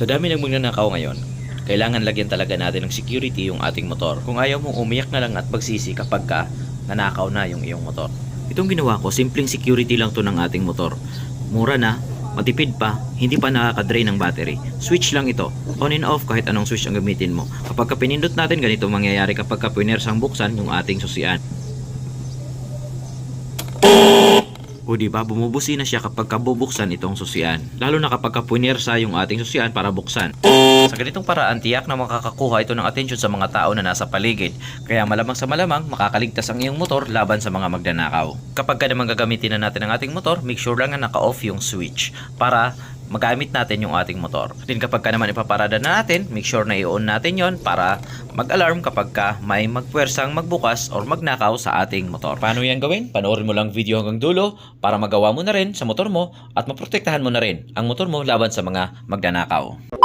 Sa dami ng magnanakaw ngayon, kailangan lagyan talaga natin ng security yung ating motor. Kung ayaw mong umiyak na lang at magsisi kapag ka nanakaw na yung iyong motor. Itong ginawa ko, simpleng security lang to ng ating motor. Mura na, matipid pa, hindi pa nakaka-drain ng battery. Switch lang ito. On and off kahit anong switch ang gamitin mo. Kapag ka pinindot natin, ganito mangyayari kapag ka pinersang buksan yung ating susian. O di ba bumubusi na siya kapag kabubuksan itong susian. Lalo na kapag kapunersa yung ating susian para buksan. Sa ganitong paraan, tiyak na makakakuha ito ng atensyon sa mga tao na nasa paligid. Kaya malamang sa malamang, makakaligtas ang iyong motor laban sa mga magnanakaw. Kapag ka naman gagamitin na natin ang ating motor, make sure lang na naka-off yung switch para magamit natin yung ating motor. Din kapag ka naman ipaparada na natin, make sure na i-on natin yon para mag-alarm kapag ka may magpwersang magbukas or magnakaw sa ating motor. Paano yan gawin? Panoorin mo lang video hanggang dulo para magawa mo na rin sa motor mo at maprotektahan mo na rin ang motor mo laban sa mga magnanakaw.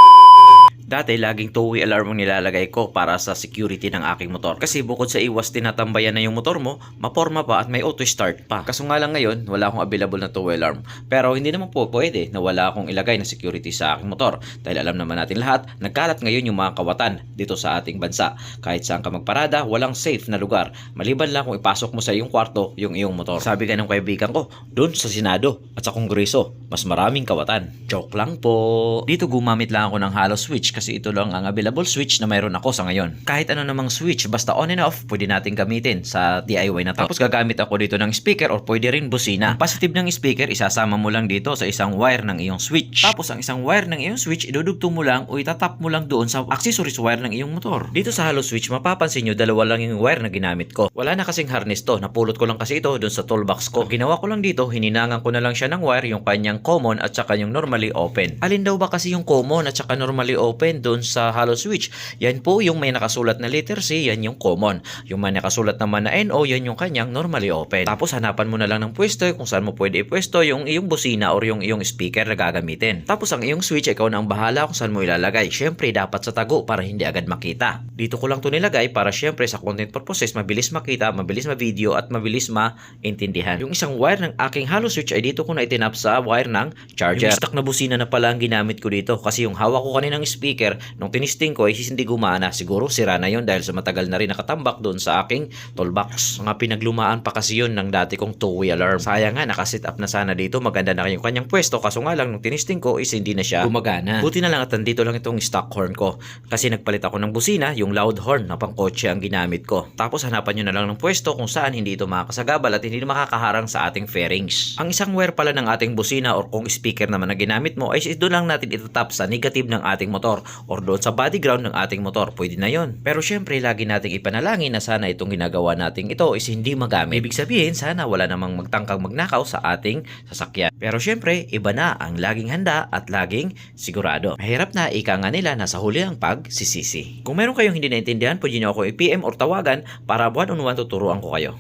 Dati, laging two-way alarm ang nilalagay ko para sa security ng aking motor. Kasi bukod sa iwas tinatambayan na yung motor mo, maporma pa at may auto-start pa. Kaso nga lang ngayon, wala akong available na two-way alarm. Pero hindi naman po pwede na wala akong ilagay na security sa aking motor. Dahil alam naman natin lahat, nagkalat ngayon yung mga kawatan dito sa ating bansa. Kahit saan ka magparada, walang safe na lugar. Maliban lang kung ipasok mo sa iyong kwarto yung iyong motor. Sabi ka ng kaibigan ko, doon sa Senado at sa Kongreso, mas maraming kawatan. Joke lang po. Dito gumamit lang ako ng hollow switch kasi ito lang ang available switch na mayroon ako sa ngayon. Kahit ano namang switch, basta on and off, pwede natin gamitin sa DIY na to. Tapos gagamit ako dito ng speaker or pwede rin busina. Ang positive ng speaker, isasama mo lang dito sa isang wire ng iyong switch. Tapos ang isang wire ng iyong switch, idudugtong mo lang o itatap mo lang doon sa accessories wire ng iyong motor. Dito sa hollow switch, mapapansin nyo, dalawa lang yung wire na ginamit ko. Wala na kasing harness to, napulot ko lang kasi ito doon sa toolbox ko. Ang ginawa ko lang dito, hininangan ko na lang siya ng wire, yung kanyang common at saka yung normally open. Alin daw ba kasi yung common at saka normally open doon sa hollow switch? Yan po yung may nakasulat na letter C, yan yung common. Yung may nakasulat naman na NO, yan yung kanyang normally open. Tapos hanapan mo na lang ng pwesto kung saan mo pwede ipwesto yung iyong busina or yung iyong speaker na gagamitin. Tapos ang iyong switch, ikaw na ang bahala kung saan mo ilalagay. Syempre, dapat sa tago para hindi agad makita. Dito ko lang to nilagay para syempre sa content purposes, mabilis makita, mabilis ma-video at mabilis maintindihan. Yung isang wire ng aking hollow switch ay dito ko na itinap sa wire ng charger. Yung stock na busina na pala ang ginamit ko dito kasi yung hawak ko kaninang speaker, nung tinisting ko ay hindi gumana. Siguro sira na yon dahil sa matagal na rin nakatambak doon sa aking toolbox. Mga pinaglumaan pa kasi yun ng dati kong two-way alarm. Sayang nga, nakasit up na sana dito. Maganda na yung kanyang pwesto. Kaso nga lang, nung tinisting ko is hindi na siya gumagana. Buti na lang at nandito lang itong stock horn ko. Kasi nagpalit ako ng busina, yung loud horn na pangkotse ang ginamit ko. Tapos hanapan nyo na lang ng pwesto kung saan hindi ito makakasagabal at hindi makakaharang sa ating fairings. Ang isang wire pala ng ating busina or kung speaker naman na ginamit mo ay doon lang natin itatap sa negative ng ating motor or doon sa body ground ng ating motor. Pwede na yon. Pero syempre, lagi nating ipanalangin na sana itong ginagawa nating ito is hindi magamit. Ibig sabihin, sana wala namang magtangkang magnakaw sa ating sasakyan. Pero syempre, iba na ang laging handa at laging sigurado. Mahirap na ika nga nila nasa huli ang pagsisisi. Kung meron kayong hindi naintindihan, pwede nyo ako i-PM or tawagan para one-on-one tuturuan ko kayo.